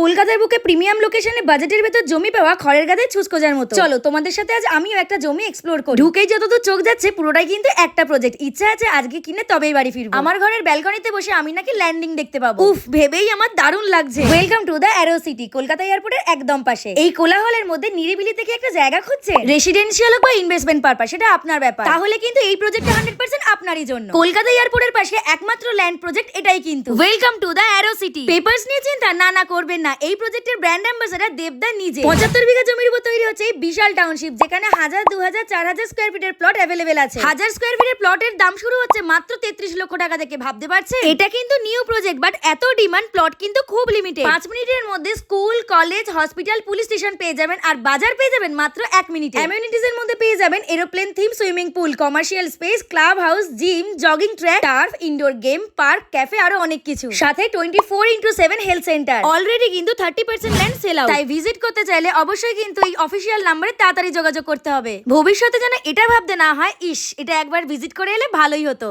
কলকাতার বুকে প্রিমিয়াম লোকেশনে বাজেটের ভেতর জমি পাওয়া খড়ের গাদায় ছুসকোজার মতো। চলো তোমাদের সাথে আজ আমিও একটা জমি এক্সপ্লোর করি। ঢুকেই যতদূর চোখ যাচ্ছে পুরোটাই কিন্তু একটা প্রজেক্ট ইচ্ছা আছে আজকে কিনে তবেই বাড়ি ফিরবো। আমার ঘরের ব্যালকনিতে বসে আমি নাকি ল্যান্ডিং দেখতে পাবো। উফ ভেবেই আমার দারুণ লাগছে। Welcome to the Aero City Kolkata এয়ারপোর্টের একদম পাশে। এই কোলাহলের মধ্যে নিরিবিলি থেকে একটা জায়গা খুঁজছে। রেসিডেন্সিয়াল হোক বা ইনভেস্টমেন্ট পারপাস সেটা আপনার ব্যাপার। তাহলে কিন্তু এই প্রজেক্টটা হান্ড্রেড পার্সেন্ট আপনারই জন্য। কলকাতা এয়ারপোর্টের পাশে একমাত্র ল্যান্ড প্রজেক্ট এটাই কিন্তু। Welcome to the Aero City papers নিয়ে চিন্তা না না করবেন না, এই প্রজেক্টের ব্র্যান্ড অ্যাম্বাসাডার দেবদা নিজে। পঁচাত্তর বিঘা জমির উপর তৈরি হচ্ছে এই বিশাল টাউনশিপ যেখানে হাজার দু হাজার চার হাজার স্কোয়ার ফিটের প্লট অ্যাভেলেবেল আছে। হাজার স্কোয়ার ফিটের প্লটের দাম শুরু হচ্ছে মাত্র তেত্রিশ লক্ষ টাকা থেকে ভাবতে পারছে এটা কিন্তু নিউ প্রজেক্ট বাট এত ডিমান্ড প্লট কিন্তু খুব লিমিটেড পাঁচ মিনিটের মধ্যে school college hospital police station পেয়ে যাবেন আর বাজার পেয়ে যাবেন মাত্র এক মিনিটে। অ্যামিউনিটিজ এর মধ্যে পেয়ে যাবেন aeroplane theme swimming pool commercial space club house gym jogging track turf indoor game park cafe আরও অনেক কিছু। সাথে twenty four into seven health centre already কিন্তু থার্টি পার্সেন্ট ল্যান্ড সেল তাই ভিজিট করতে চাইলে অবশ্যই কিন্তু এই অফিসিয়াল নাম্বারে তাড়াতাড়ি যোগাযোগ করতে হবে। ভবিষ্যতে যেন এটা ভাবতে না হয়, ইস, এটা একবার ভিজিট করে এলে ভালোই হতো।